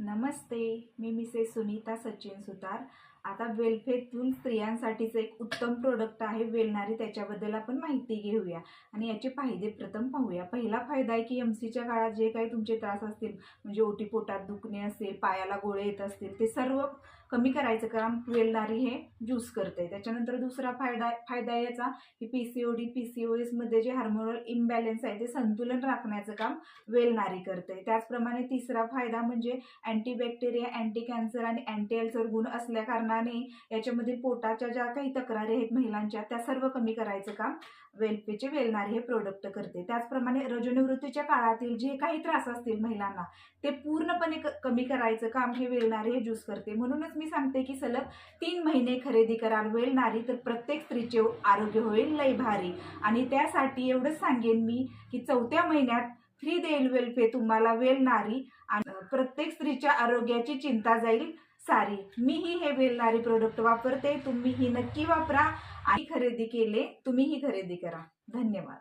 नमस्ते मी मिसेस सुनीता सचिन सुतार. आता वेलफेतून स्त्रियांसाठीचं एक उत्तम प्रोडक्ट आहे वेलणारी त्याच्याबद्दल आपण माहिती घेऊया. आणि याचे फायदे प्रथम पाहूया. पहिला फायदा आहे की एम सीच्या काळात जे काही तुमचे त्रास असतील म्हणजे ओटी पोटात दुखणे असेल पायाला गोळे येत असतील ते सर्व कमी करायचं काम वेलणारी हे ज्यूस करते. त्याच्यानंतर दुसरा फायदा फायदा याचा की P C O D P C O एसमध्ये जे हार्मोनल इम्बॅलन्स आहे ते संतुलन राखण्याचं काम वेलणारी करते. त्याचप्रमाणे तिसरा फायदा म्हणजे अँटीबॅक्टेरिया अँटी कॅन्सर आणि अँटी अल्सर गुण असल्या कारणाने याच्यामध्ये पोटाच्या ज्या काही तक्रारी आहेत महिलांच्या त्या सर्व कमी करायचं काम वेलपेचे वेलणारे हे प्रोडक्ट करते. त्याचप्रमाणे रजोनिवृत्तीच्या काळातील जे काही त्रास असतील महिलांना ते पूर्णपणे कमी करायचं काम हे वेलणारे हे ज्यूस करते. म्हणूनच मी सांगते की सलग तीन महिने खरेदी कराल वेलणारी तर प्रत्येक स्त्रीचे आरोग्य होईल लय भारी. आणि त्यासाठी एवढंच सांगेन मी की चौथ्या महिन्यात फ्री देईल वेलफे तुम्हाला वेलणारी आणि प्रत्येक स्त्रीच्या आरोग्याची चिंता जाईल. सारी. मीही हे वेलणारे प्रोडक्ट वापरते. तुम्हीही नक्की वापरा. आणि खरेदी केले तुम्हीही खरेदी करा. धन्यवाद.